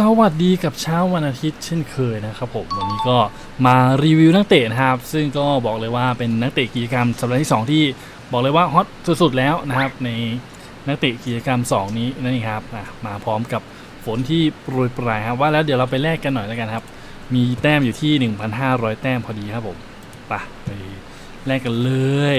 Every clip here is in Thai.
สวัสดีกับเช้าวันอาทิตย์เช่นเคยนะครับผมวันนี้ก็มารีวิวนักเตะนะครับ ซึ่งก็บอกเลยว่าเป็นนักเตะกิจกรรมสัปดาห์ที่ 2 ที่บอกเลยว่าฮอตสุดๆแล้วนะครับ ในนักเตะกิจกรรม 2 นี้นั่นเองครับมาพร้อมกับฝนที่โปรยปลายครับว่าแล้วเดี๋ยวเราไปแลกกันหน่อยแล้วกันครับ มีแต้มอยู่ที่ 1,500 แต้มพอดีครับผมไปไปแลกกันเลย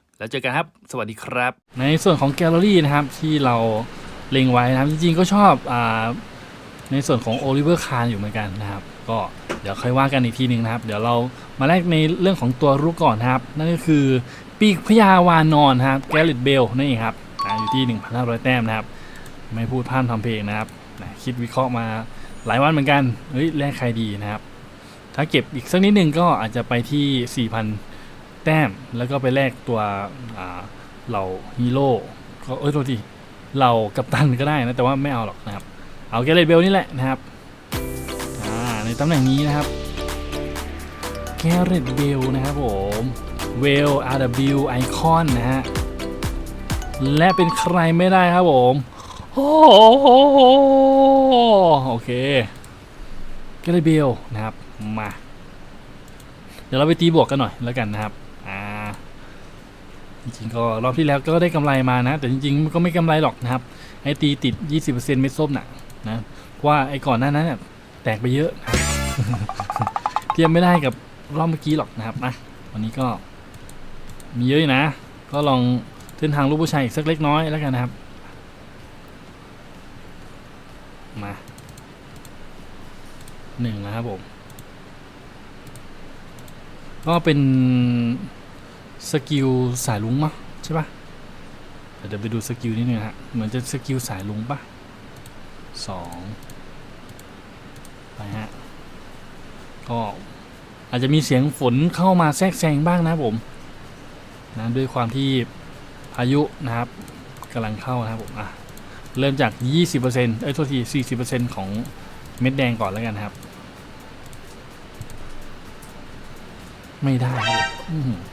แล้วเจอกันครับ สวัสดีครับ ในส่วนของแกลเลอรี่นะครับที่เราเล็งไว้นะครับ จริงๆก็ชอบอาในส่วนของโอลิเวอร์คานอยู่เหมือนกันนะครับ ก็เดี๋ยวค่อยว่ากันอีกทีหนึ่งนะครับ เดี๋ยวเรามาแรกในเรื่องของตัวรุกก่อนนะครับ นั่นก็คือปีกพญาวานอนครับแกลิตเบลนั่นเองครับอยู่ที่ 1,500 แต้มนะครับ ไม่พูดพร่ำทำเพลงนะครับคิดวิเคราะห์มาหลายวันเหมือนกันเฮ้ยแลกใครดีนะครับ ถ้าเก็บอีกสักนิดหนึ่งก็อาจจะไปที่4,000 แต้มแล้วก็ไปแลกตัวเหล่าฮีโร่ก็เอ้ยโทษทีเหล่ากัปตันก็ได้นะแต่ว่าไม่เอาหรอกนะครับ เอาแกเรตเบลนี่แหละนะครับในตำแหน่งนี้นะครับแกเรตเบลนะครับผมเวล RW ไอคอนนะฮะ และเป็นใครไม่ได้ครับผมโอ้โหโอเคแกเรตเบลนะครับมา เดี๋ยวเราไปตีบวกกันหน่อยแล้วกันนะครับ จริงๆก็รอบที่แล้วก็ได้กำไรมานะ แต่จริงๆมันก็ไม่กำไรหรอกนะครับไอ้ตีติด 20%เม็ดส้มน่ะนะเพราะว่าไอ้ก่อนหน้านั้นเนี่ยแตกไปเยอะเทียมไม่ได้กับรอบเมื่อกี้หรอกนะครับนะวันนี้ก็มีเยอะนะ ก็ลองเส้นทางลูกผู้ชายอีกสักเล็กน้อยแล้วกันนะครับ มาหนึ่งนะครับผมก็เป็น สกิลสายลุงมะใช่ปะเดี๋ยวไปดูสกิลนิดนึงฮะ เหมือนจะสกิลสายลุงปะสองไปฮะ ก็อาจจะมีเสียงฝนเข้ามาแทรกแซงบ้างนะผมนะด้วยความที่พายุนะครับกำลังเข้านะครับผมอะเริ่มจาก 20%เอ้ยโทษที 40%ของเม็ดแดงก่อนแล้วกันครับ ไม่ได้ครับผม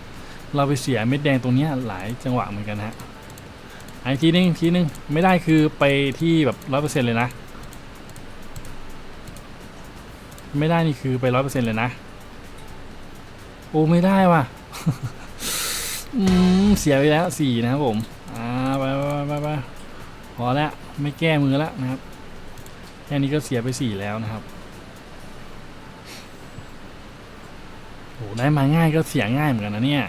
เราไปเสียเม็ดแดงตรงนี้หลายจังหวะเหมือนกันฮะไอ้ทีนึงทีนึงไม่ได้คือไปที่แบบร้อยเปอร์เซ็นต์เลยนะ ไม่ได้นี่คือไปร้อยเปอร์เซ็นต์เลยนะ โอ้ไม่ได้ว่ะอืมเสียไปแล้วสี่นะครับผม อ่าไปไปไปไปพอแล้วไม่แก้มือแล้วนะครับแค่นี้ก็เสียไปสี่แล้วนะครับโอ้ได้มาง่ายก็เสียง่ายเหมือนกันนะเนี่ย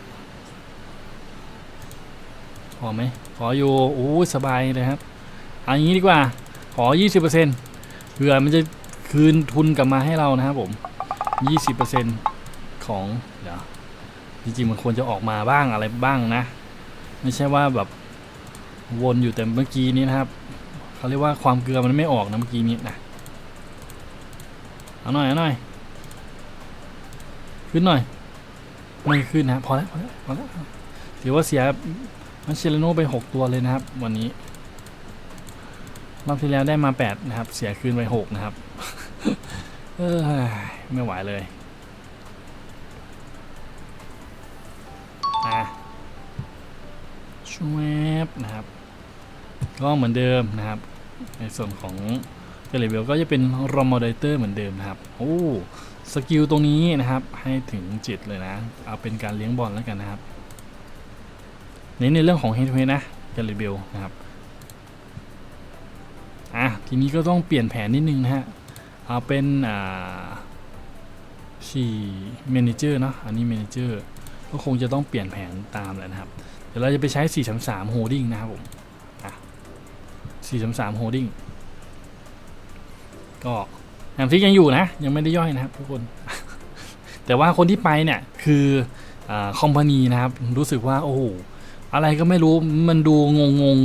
พอไหมขออยู่โอ้ยสบายเลยครับเอาอย่างนี้ดีกว่า ขอ 20%เผื่อมันจะคืนทุนกลับมาให้เรานะครับผม 20%ของเดี๋ยวจริงๆมันควรจะออกมาบ้างอะไรบ้างนะ ไม่ใช่ว่าแบบวนอยู่แต่เมื่อกี้นี้นะครับเขาเรียกว่าความเกลือมันไม่ออกนะเมื่อกี้นี้นะเอาหน่อยเอาหน่อย ขึ้นหน่อยไม่ขึ้นนะพอแล้วพอแล้วพอแล้วถือว่าเสีย มันเชลโนไป 6 ตัวเลยนะครับ วันนี้ รอบที่แล้วได้มา 8 นะครับ เสียคืนไป 6 นะครับ เออไม่ไหวเลยอะชวบนะครับ ก็เหมือนเดิมนะครับ ในส่วนของเกลเบลก็จะเป็นรอมอดเตอร์เหมือนเดิมนะครับ โอ้ สกิลตรงนี้นะครับ ให้ถึงจิตเลยนะ เอาเป็นการเลี้ยงบอลแล้วกันนะครับ น้นในเรื่องของเฮดเฮนะเกลเบลนะครับอะทีนี้ก็ต้องเปลี่ยนแผนนิดนึงนะฮะเอาเป็นอ่าสี่เมนเจอร์เนาะอันนี้เมนเจอร์ก็คงจะต้องเปลี่ยนแผนตามแหล้วนะครับ เดี๋ยวเราจะไปใช้ 4 3 3 holding นะครับผมสี่สามสามโฮดดิ้งก็แฮมซิกยังอยู่นะ ยังไม่ได้ย่อยนะครับทุกคน แต่ว่าคนที่ไปเนี่ย คือคอมพานีนะครับ รู้สึกว่า โอ้โห อะไรก็ไม่รู้มันดูงงง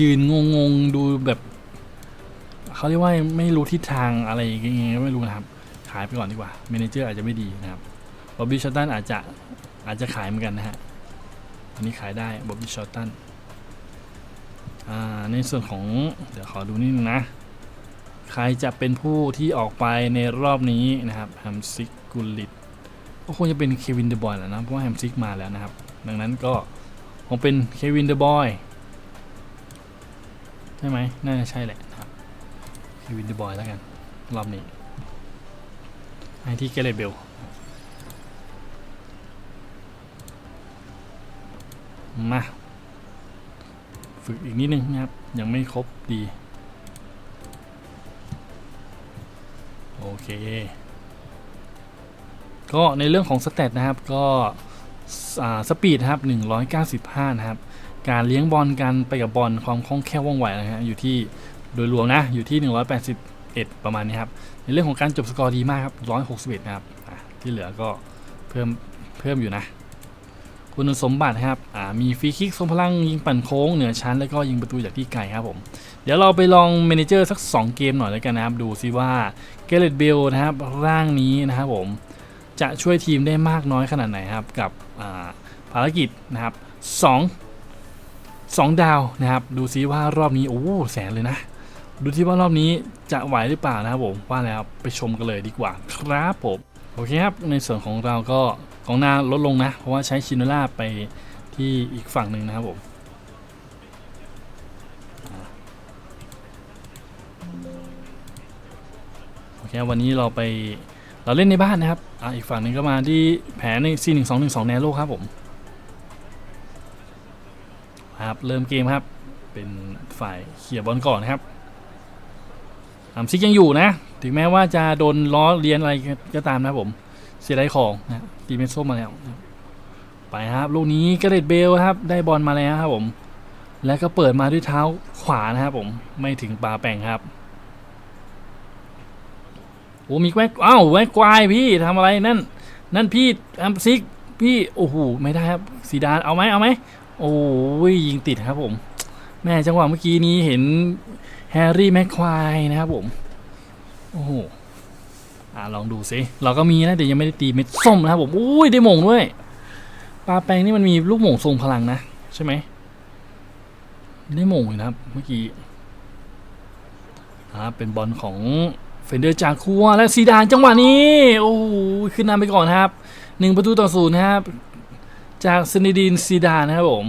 ยืนงงงดูแบบเขาเรียกว่าไม่รู้ทิศทางอะไรอย่างเงี้ยไม่รู้นะครับขายไปก่อนดีกว่าเมเนเจอร์อาจจะไม่ดีนะครับบ๊อบบี้ชอตตันอาจจะอาจจะขายเหมือนกันนะฮะอันนี้ขายได้บ๊อบบี้ชอตตันในส่วนของ เดี๋ยวขอดูนิดนึงนะ ใครจะเป็นผู้ที่ออกไปในรอบนี้นะครับแฮมซิกกุลิตก็คงจะเป็นเควินเดอะบอยแหละนะ เพราะว่าแฮมซิกมาแล้วนะครับ ดังนั้นก็ คงเป็นเควินเดอะบอยใช่ไหมน่าจะใช่แหละครับเควินเดอะบอยแล้วกัน รอบนี้ให้ที่เกเรเบลมา ฝึกอีกนิดนึงนะครับ ยังไม่ครบดี โอเค ก็ในเรื่องของสเตตนะครับก็ สปีดนะครับ195 นะครับ การเลี้ยงบอลกันไปกับบอลความคล่องแคล่วว่องไวนะฮะอยู่ที่โดยรวมนะอยู่ที่ 181 ประมาณนี้ครับ ในเรื่องของการจบสกอร์ดีมากครับ161 นะครับที่เหลือก็เพิ่มเพิ่มอยู่นะ คุณสมบัติครับมีฟรีคิกทรงพลังยิงปั่นโค้งเหนือชั้น แล้วก็ยิงประตูจากที่ไกลครับผมเดี๋ยวเราไปลองเมนเจอร์สัก 2 เกมหน่อยแล้วกันนะครับ ดูซิว่าเกเรตเบลนะครับร่างนี้นะครับผม จะช่วยทีมได้มากน้อยขนาดไหนครับ กับาภารกิจนะครับ2 2ดาวนะครับ ดูซิว่ารอบนี้โอ้แสนเลยนะ ดูที่ว่ารอบนี้จะไหวหรือเปล่านะครับผมว่าแล้วไปชมกันเลยดีกว่าครับผมโอเคครับ ในส่วนของเราก็กองหน้าลดลงนะ เพราะว่าใช้ชินโนล่าไปที่อีกฝั่งหนึ่งนะครับผมโอเควันนี้เราไป เราเล่นในบ้านนะครับอะอีกฝั่งหนึ่งก็มาที่แผนใน C 1 2 1 2แนโลครับผมครับเริ่มเกมครับ เป็นฝ่ายเขี่ยบอลก่อนนะครับทำซิกยังอยู่นะ ถึงแม้ว่าจะโดนล้อเลียนอะไรก็ตามนะครับผมเสียดายของนะตีเมสโซมาแล้ว ไปครับ ลูกนี้กระเด็ดเบลครับ ได้บอลมาแล้วครับผม แล้วก็เปิดมาด้วยเท้าขวานะครับผมไม่ถึงปลาแป่งครับ โอ้มีแวกอ้าวแวกควายพี่ทำอะไรนั่น นั่นพี่อัมซิกพี่โอ้โหไม่ได้ครับสีดานเอาไหมเอาไหมโอ้ยยิงติดครับผม แม่จังหวะเมื่อกี้นี้เห็นแฮร์รี่แม็กควายนะครับผม โอ้โหอ่าลองดูสิเราก็มีนะแต่ยังไม่ได้ตีเม็ดส้มนะครับผมอุ้ยได้หม่งด้วยปลาแปลงนี่มันมีลูกหม่งทรงพลังนะ ใช่ไหมได้หม่งอยู่นะครับ เมื่อกี้อ่าเป็นบอลของ เฟนเดอร์จากคัวและซีดานจังหวะนี้ โอ้โหขึ้นนำไปก่อนครับหนึ่งประตูต่อศูนย์นะครับ จากซนิดีนซีดานนะครับผม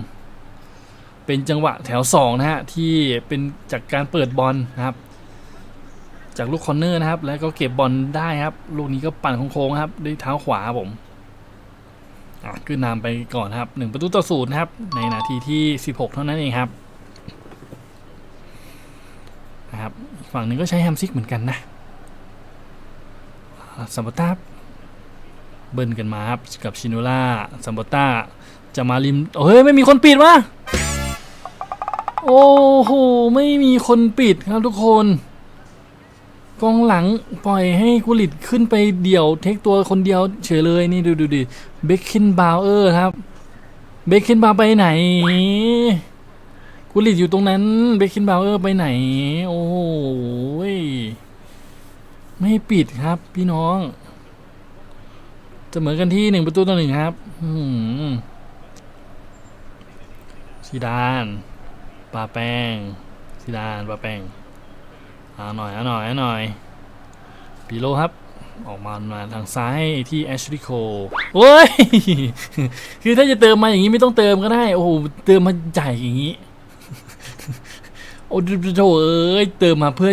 เป็นจังหวะแถว2นะฮะ ที่เป็นจากการเปิดบอลนะครับ จากลูกคอนเนอร์นะครับ แล้วก็เก็บบอลได้ครับ ลูกนี้ก็ปั่นโค้งๆครับ ด้วยเท้าขวาผมขึ้นนำไปก่อนครับหนึ่งประตูต่อศูนย์นะครับ ในนาทีที่ 16 เท่านั้นเองครับนะครับฝั่งหนึ่งก็ใช้แฮมซิกเหมือนกันนะ ซัมบต้าเบิ้ลกันมาครับกับชิโนล่าซัมบต้าจะมาริมเฮ้ย ไม่มีคนปิดวะโอ้โห ไม่มีคนปิดครับทุกคน กองหลังปล่อยให้กุลิตขึ้นไปเดี่ยว เทคตัวคนเดียวเฉยเลยนี่ดูดูดิเบคคินบาวเออร์ครับ เบคคินบาวไปไหน กุลิตอยู่ตรงนั้น เบคคินบาวเออร์ไปไหน โอ้โห ไม่ปิดครับ พี่น้องเสมอกันที่หนึ่งประตูต่อหนึ่งครับซีดานปาแป้งซีดานปาแป้งเอาหน่อยเอาหน่อยเอาหน่อยปีโลครับ ออกมามาทางซ้ายที่แอชลีโคโอ้ย คือถ้าจะเติมมาอย่างนี้ไม่ต้องเติมก็ได้ โอ้โห เติมมาใหญ่อย่างนี้ โอ้โถเอ้ย เติมมาเพื่อ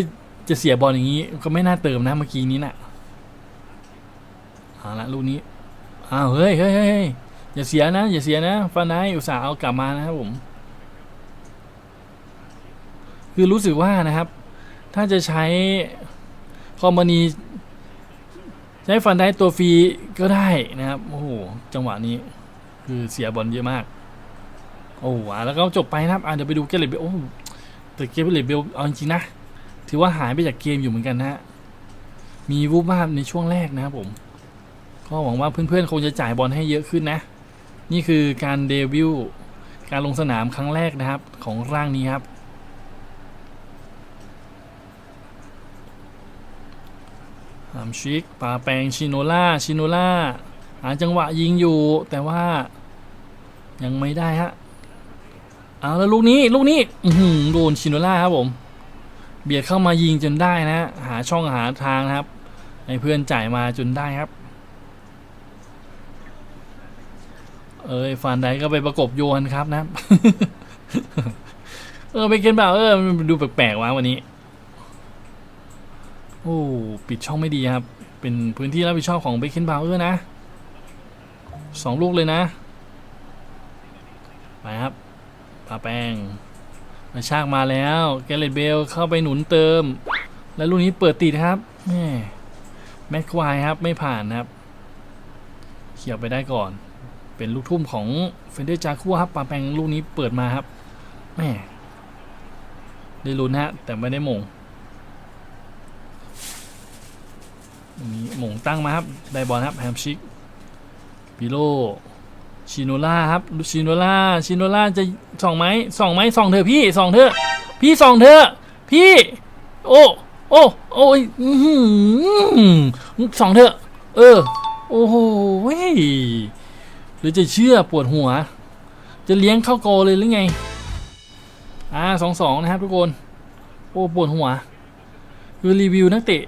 จะเสียบอลอย่างนี้ก็ไม่น่าเติมนะเมื่อกี้นี้น่ะเอาละลูกนี้อ้าวเฮ้ยเฮ้ยเฮ้ยอย่าเสียนะ อย่าเสียนะฟานายอุตส่าห์เอากลับมานะครับผม คือรู้สึกว่านะครับ ถ้าจะใช้คอมมานีใช้ฟันได้ตัวฟรีก็ได้นะครับ โอ้โห จังหวะนี้ คือเสียบอลเยอะมาก โอ้โหแล้วก็จบไปนะครับอะเดี๋ยวไปดูเกลเลตโอ้แต่เกมเลดเบลเอาจริงนะ ถือว่าหายไปจากเกมอยู่เหมือนกันนะฮะ มีวูบวาบในช่วงแรกนะครับผม ก็หวังว่าเพื่อนๆ คงจะจ่ายบอลให้เยอะขึ้นนะ นี่คือการเดบิวต์การลงสนามครั้งแรกนะครับของร่างนี้ครับฮามชิกปาแปงชิโนล่าชิโนล่าหาจังหวะยิงอยู่ แต่ว่ายังไม่ได้ฮะ เอาแล้วลูกนี้ลูกนี้โดนชิโนล่าครับผม เบียดเข้ามายิงจนได้นะ หาช่องหาทางนะครับให้เพื่อนจ่ายมาจนได้ครับ เอ้ยฟานไดก็ไปประกบโยนครับนะ เออไปเกนบ่าเออมันดูแปลกๆว่ะวันนี้ โอ้ปิดช่องไม่ดีครับ เป็นพื้นที่รับผิดชอบของเบคเคนบาวเออร์นะสองลูกเลยนะ ไปครับปาแป้ง มาชากมาแล้วแกเรตเบลเข้าไปหนุนเติม แล้วลูกนี้เปิดติดครับแม่แม็กควายครับไม่ผ่านครับเขี่ยวไปได้ก่อน เป็นลูกทุ่มของเฟนเดอร์จาคัวครับปาแปงลูกนี้เปิดมาครับแม่ได้ลุ้นฮะ แต่ไม่ได้มงลูกนี้หมงตั้งมาครับ ได้บอลครับแฮมชิกปิโล ชิโนล่าครับชิโนล่าชิโนล่าจะส่องไหมส่องไหมส่องเถอพี่ส่องเถอพี่ส่องเถอพี่ โอ้โอ้โอ้ยส่องเถอเออ โอ้โหเว้ยหรือจะเชื่อปวดหัว จะเลี้ยงเข้าโกเลยหรือไงอ่าสองสองนะครับทุกคน โอ้ปวดหัว คือรีวิวนักเตะ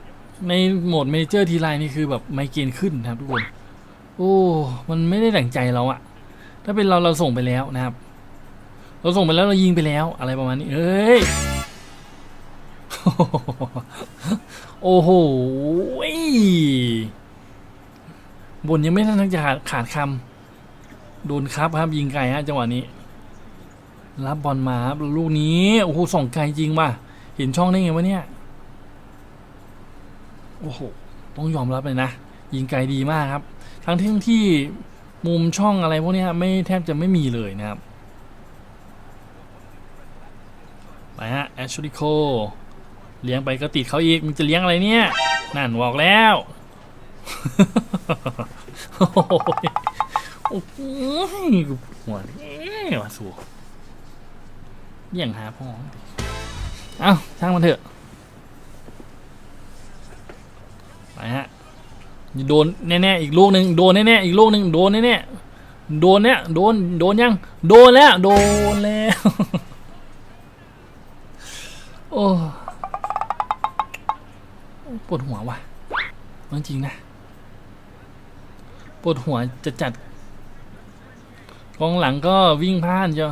ในโหมดเมเจอร์ทีไรนี่คือแบบไมเกรนขึ้นนะครับทุกคน โอ้ มันไม่ได้ดั่งใจเราอะ ถ้าเป็นเราเราส่งไปแล้วนะครับ เราส่งไปแล้วเรายิงไปแล้ว อะไรประมาณนี้เอ้ยโอ้โหบนยังไม่ทันจะขาดขาดคำโดนครับครับยิงไกลฮะจังหวะนี้ รับบอลมาครับลูกนี้โอ้โหส่งไกลจริงว่ะเห็นช่องได้ไงวะเนี่ยโอ้โหต้องยอมรับเลยนะยิงไกลดีมากครับ ทั้งที่ที่ มุมช่องอะไรพวกนี้ไม่แทบจะไม่มีเลยนะครับ ไปฮะแอชลิโคเลี้ยงไปก็ติดเขาอีกมันจะเลี้ยงอะไรเนี่ย นั่นบอกแล้วโอ้ยโอ้ยหัวเอ๊ะสัวเยี่ยงหาพ่อเอ้าช่างมันเถอะ ไปฮะ โดนแน่ๆอีกลูกหนึ่งโดนแน่ๆอีกลูกหนึ่งโดนแน่ๆโดนเนี่ยโดนโดนยัง โดนแล้ว โดนแล้วโอ้ปวดหัวว่ะจริงนะปวดหัวจะจัดกองหลังก็วิ่งพลาดจ้ะ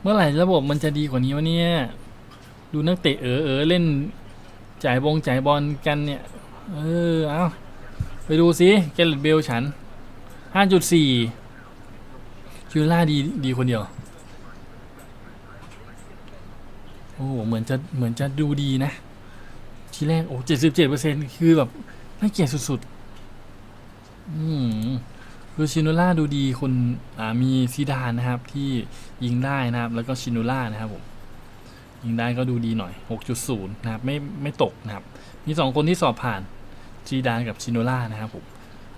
เมื่อไหร่ระบบมันจะดีกว่านี้วะเนี่ย ดูนักเตะเออเออเล่นจ่ายบงจ่ายบอลกันเนี่ย เออ เอาไปดูสิเกลเลตเบลฉัน 5.4คิวล่าดีดีคนเดียว โอ้โหเหมือนจะเหมือนจะดูดีนะ ทีแรก โอ้เจ็ดสิบเจ็ดเปอร์เซ็นคือแบบ น่าเกลียดสุดๆ อืมคือชิโนล่าดูดีคนอ่ามีซีดานนะครับ ที่ยิงได้นะครับ แล้วก็ชิโนล่านะครับผมยิงได้ก็ดูดีหน่อย 6.0 นะครับ ไม่ไม่ตกนะครับ มี 2 คนที่สอบผ่าน ซีดานกับชิโนล่านะครับผม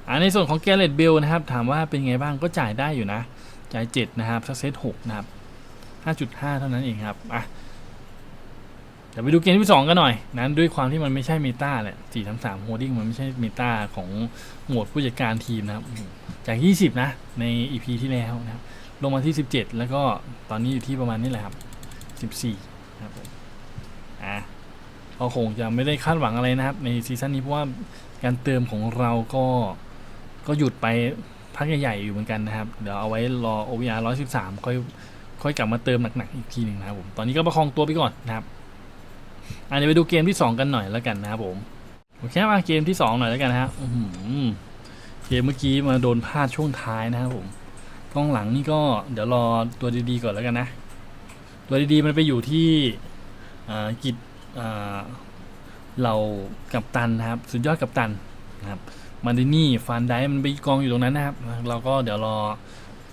อ่าในส่วนของแกเรตเบลนะครับ ถามว่าเป็นไงบ้างก็จ่ายได้อยู่นะ จ่าย 7 นะครับสักเซต6นะครับ 5.5 เท่านั้นเองครับอะเดี๋ยวไปดูเกมที่ 2 กันหน่อยนะด้วยความที่มันไม่ใช่เมตาแหละ4 3 3โฮดดิ้งมันไม่ใช่เมตาของหมวดผู้จัดการทีมนะครับ จาก 20 นะ ใน EP ที่แล้วนะครับ ลงมาที่ 17 แล้วก็ตอนนี้อยู่ที่ประมาณนี้แหละครับ 14 นะครับผมอะ ก็คงจะไม่ได้คาดหวังอะไรนะครับ ในซีซั่นนี้เพราะว่าการเติมของเราก็ก็หยุดไปพักใหญ่ๆอยู่เหมือนกันนะครับ เดี๋ยวเอาไว้รอ OVR 113 ค่อยค่อยกลับมาเติมหนักๆอีกทีหนึ่งนะครับผมตอนนี้ก็ประคองตัวไปก่อนนะครับอะเดี๋ยวไปดูเกมที่ 2 กันหน่อยแล้วกันนะครับผมโอเคมาเกมที่ 2 หน่อยแล้วกันนะครับเกมเมื่อกี้มาโดนพลาดช่วงท้ายนะครับผมกล้องหลังนี่ก็เดี๋ยวรอตัวดีๆก่อนแล้วกันนะ ตัวดีๆมันไปอยู่ที่อ่ากิจ เรากับตันนะครับ สุดยอดกับตันนะครับมันดินี่ฟันไดมันไปกองอยู่ตรงนั้นนะครับ เราก็เดี๋ยวรอ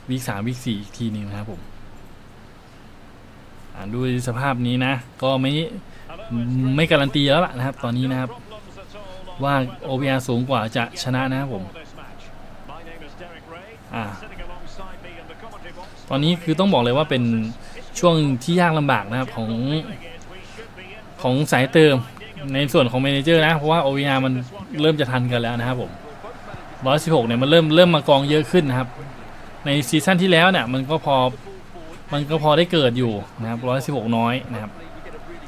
วีคสามวีคสี่อีกทีหนึงนะครับผมอ่าดูสภาพนี้นะ ก็ไม่ไม่การันตีแล้วล่ะนะครับ ตอนนี้นะครับ ว่า OVR สูงกว่าจะชนะนะครับผมอ่าตอนนี้คือต้องบอกเลยว่าเป็นช่วงที่ยากลำบากนะครับของ ของสายเติมในส่วนของเมนเจอร์นะ เพราะว่า OVR มันเริ่มจะทันกันแล้วนะครับผม116เนี่ยมันเริ่มเริ่มมากองเยอะขึ้นนะครับ ในซีซั่นที่แล้วเนี่ยมันก็พอมันก็พอได้เกิดอยู่นะครับ116 น้อยนะครับ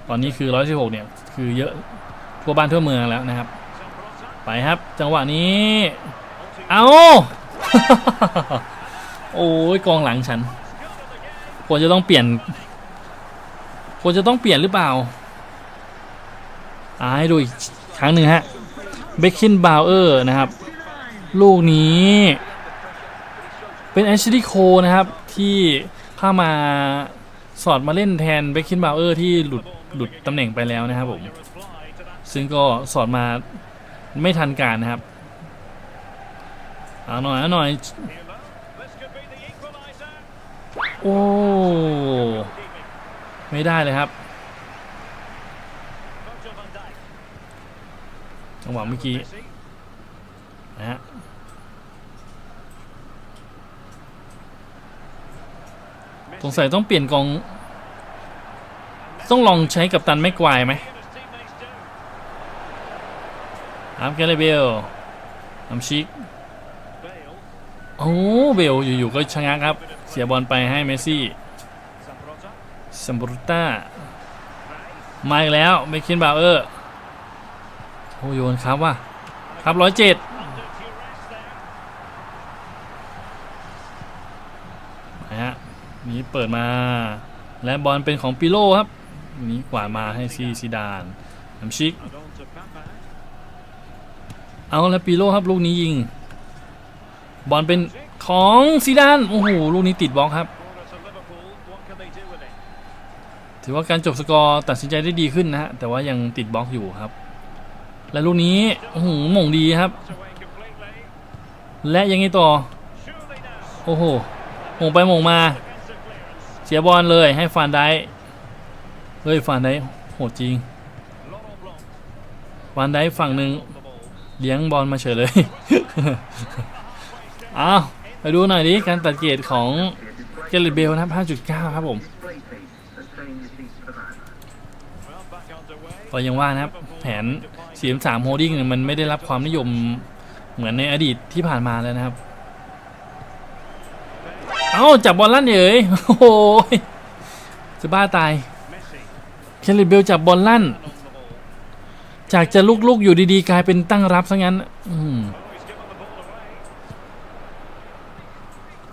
ตอนนี้คือ 116 เนี่ยคือเยอะทั่วบ้านทั่วเมืองแล้วนะครับ ไปครับจังหวะนี้ เอาโอ้ยกองหลังฉันควรจะต้องเปลี่ยนควรจะต้องเปลี่ยนหรือเปล่า ให้ดูอีกครั้งหนึ่งฮะเบคคินบาวเออร์นะครับ ลูกนี้ เป็นแอชลีย์โคนะครับ ที่เข้ามาสอดมาเล่นแทนเบคคินบาวเออร์ที่หลุดหลุดตำแหน่งไปแล้วนะครับผม ซึ่งก็สอดมาไม่ทันการนะครับเอาหน่อยเอาหน่อยโอ้ ไม่ได้เลยครับ จังหวะเมื่อกี้นะฮะสงสัยต้องเปลี่ยนกอง ต้องลองใช้กับตันไม่กวายไหมครับแกเรเบลน้ำชิกโอ้เบลอยู่ๆก็ชะงักครับ เสียบอลไปให้เมสซี่ซัมบรุต้ามาอีกแล้วไม่คินบาวเออร์ โอ้โยนครับว่ะครับร้อยเจ็ดนะฮะนี่เปิดมาและบอลเป็นของปิโลครับนี่กวาดมาให้ซีซีดานน้ำชิก เอาแล้วปิโลครับลูกนี้ยิง บอลเป็นของซีดานโอ้โหลูกนี้ติดบล็อกครับถือว่าการจบสกอร์ตัดสินใจได้ดีขึ้นนะฮะแต่ว่ายังติดบล็อกอยู่ครับ และลูกนี้โอ้โหหม่งดีครับ และยังไงต่อ โอ้โหหม่งไปหม่งมา เสียบอลเลยให้ฟานได้เฮ้ยฟานได้โหดจริงฟานได้ฝั่งหนึ่งเลี้ยงบอลมาเฉยเลยเอาไปดูหน่อยดิการตัดเกรดของเกลิเบลนะครับ5.9 ครับผมก็ยังว่านะครับ แผน CM3 Holding เนี่ยมันไม่ได้รับความนิยมเหมือนในอดีตที่ผ่านมาแล้วนะครับ เอ้าจับบอลลั่นเฉยโอ้โหจะบ้าตายเคลิเบลจับบอลลั่น จากจะลุกๆอยู่ดีๆ กลายเป็นตั้งรับซะงั้น อืม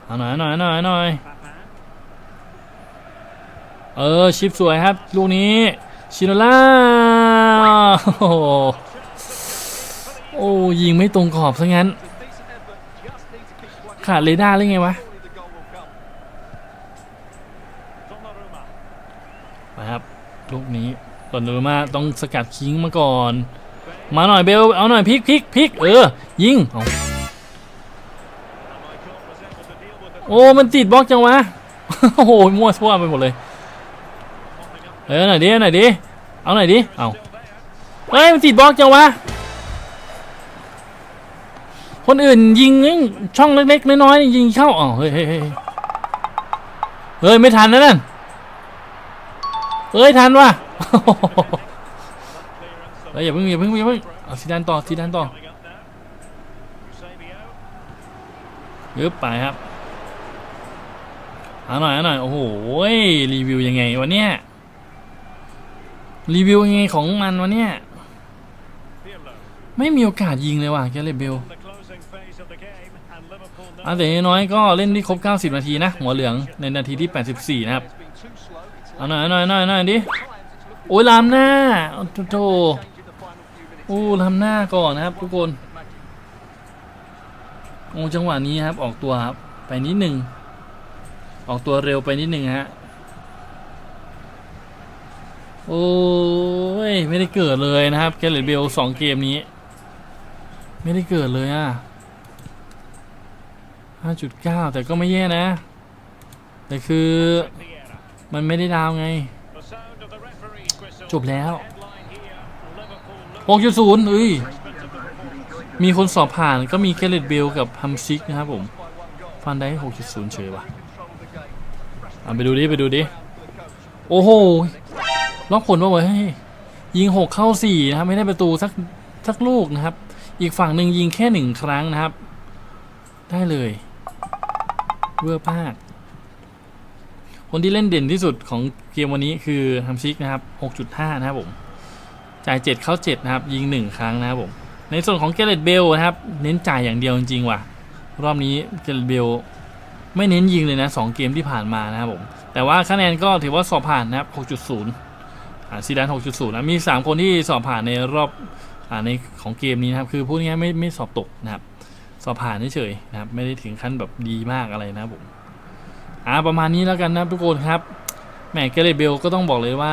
เอาหน่อยหน่อยหน่อยหน่อยเออ ชิปสวยครับ ลูกนี้ ชิโนล่า โอ้โหโอ้ยิงไม่ตรงขอบซะงั้น ขาดเรดาร์หรือไงวะมาครับลูกนี้ตอนเดิมาต้องสกัดคิงมาก่อน มาหน่อยเบลเอาหน่อยพลิกพลิกพลิกเออ ยิงเอาโอ้มันติดบล็อกจังวะโอ้โหมั่วซั่วไปหมดเลยเออหน่อยดิหน่อยดิเอาหน่อยดิเอา เฮ้ยมันติดบล็อกจังวะ คนอื่นยิงช่องเล็กๆน้อยๆยิงเข้าอ๋อเฮ้ยเฮ้ยเฮ้ยเฮ้ยไม่ทันนะนั่นเฮ้ยทันว่ะเฮ้ยอย่าเพิ่งอย่าเพิ่งอย่าเพิ่งเอาซีดานต่อซีดานต่อยึบไปครับเอาหน่อยเอาหน่อยโอ้โหรีวิวยังไงวะเนี่ยรีวิวยังไงของมันวะเนี่ย ไม่มีโอกาสยิงเลยว่ะแกเลเบลอันแต่น้อยก็เล่นที่ครบ 90 นาทีนะ หัวเหลืองในนาทีที่ 84 นะครับ เอาหน่อยหน่อยหน่อยหน่อยดิ โอ้ยลามหน้าโอ้โถโอ้ลามหน้าก่อนนะครับทุกคนโอ้จังหวะนี้ครับ ออกตัวครับ ไปนิดหนึ่ง ออกตัวเร็วไปนิดหนึ่งฮะ โอ้ย ไม่ได้เกิดเลยนะครับแกเลตเบลสองเกมนี้ ไม่ได้เกิดเลยอะ 5.9 แต่ก็ไม่แย่นะ แต่คือมันไม่ได้ดาวไง จบแล้ว6.0เอ้ย มีคนสอบผ่านก็มีแคเลตเบลกับฮัมซิกนะครับผม ฟันได้ 6.0 เฉยว่ะเอาไปดูดิ ไปดูดิ โอ้โห ล็อกผลว่าไว้ยยิง 6 เข้า 4 นะครับ ไม่ได้ประตูสักสักลูกนะครับ อีกฝั่งหนึ่งยิงแค่หนึ่งครั้งนะครับ ได้เลยเวอร์มากคนที่เล่นเด่นที่สุดของเกมวันนี้คือฮัมซิกนะครับ 6.5 นะครับผมจ่าย 7 เข้า 7 นะครับ ยิง 1 ครั้งนะครับผม ในส่วนของเกเรตเบลนะครับ เน้นจ่ายอย่างเดียวจริงๆว่ะ รอบนี้เกเรตเบลไม่เน้นยิงเลยนะ 2 เกมที่ผ่านมานะครับผม แต่ว่าคะแนนก็ถือว่าสอบผ่านนะครับ 6.0ซีดาน 6.0 นะ มี 3 คนที่สอบผ่านในรอบ ในของเกมนี้นะครับคือพูดง่ายไม่ไม่สอบตกนะครับ สอบผ่านเฉยๆนะครับ ไม่ได้ถึงขั้นแบบดีมากอะไรนะครับผมอ่าประมาณนี้แล้วกันนะทุกคนครับแหมเกเรตเบลก็ต้องบอกเลยว่า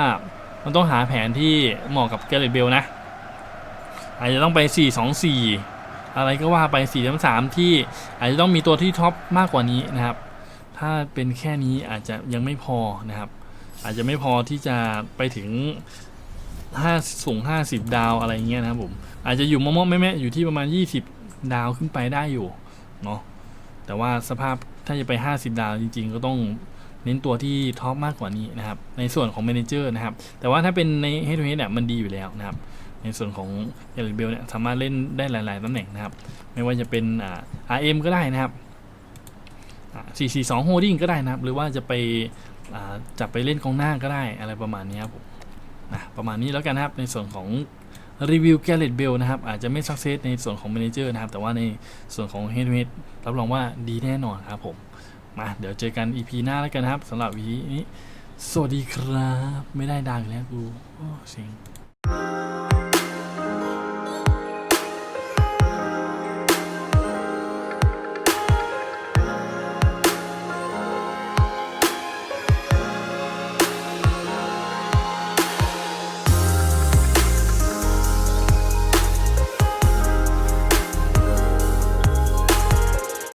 มันต้องหาแผนที่เหมาะกับเกเรตเบลนะอาจจะต้องไป 4 2 4 อะไรก็ว่าไป4 3 3 ที่อาจจะต้องมีตัวที่ท็อปมากกว่านี้นะครับ ถ้าเป็นแค่นี้อาจจะยังไม่พอนะครับ อาจจะไม่พอที่จะไปถึง 5สูง50ดาวอะไรเงี้ยนะครับผม อาจจะอยู่มอมๆแม่ๆอยู่ที่ประมาณ20ดาวขึ้นไปได้อยู่เนาะแต่ว่าสภาพถ้าจะไป50ดาวจริง ๆ ก็ต้องเน้นตัวที่ท็อปมากกว่านี้นะครับ ในส่วนของ m ม n เจอร์นะครับ แต่ว่าถ้าเป็นใน Head to Head เนี่ยมันดีอยู่แล้วนะครับ ในส่วนของเอลิเบลเนี่ยสามารถเล่นได้หลาย ๆตำแหน่งนะครับ ไม่ว่าจะเป็นอ่า RM ก็ได้นะครับอ่า442 Holding ก็ได้นะครับ หรือว่าจะไปจับไปเล่นกองหน้าก็ได้อะไรประมาณนี้ครับผม นะประมาณนี้แล้วกันนะครับในส่วนของรีวิวแกเลตเบลนะครับอาจจะไม่สักเซสในส่วนของแมเนเจอร์นะครับแต่ว่าในส่วนของเฮดเมดรับรองว่าดีแน่นอนครับผมมาเดี๋ยวเจอกัน EP หน้าแล้วกันนะครับสำหรับวีนี้ สวัสดีครับ ไม่ได้ดังแล้วกูโอ้เสิง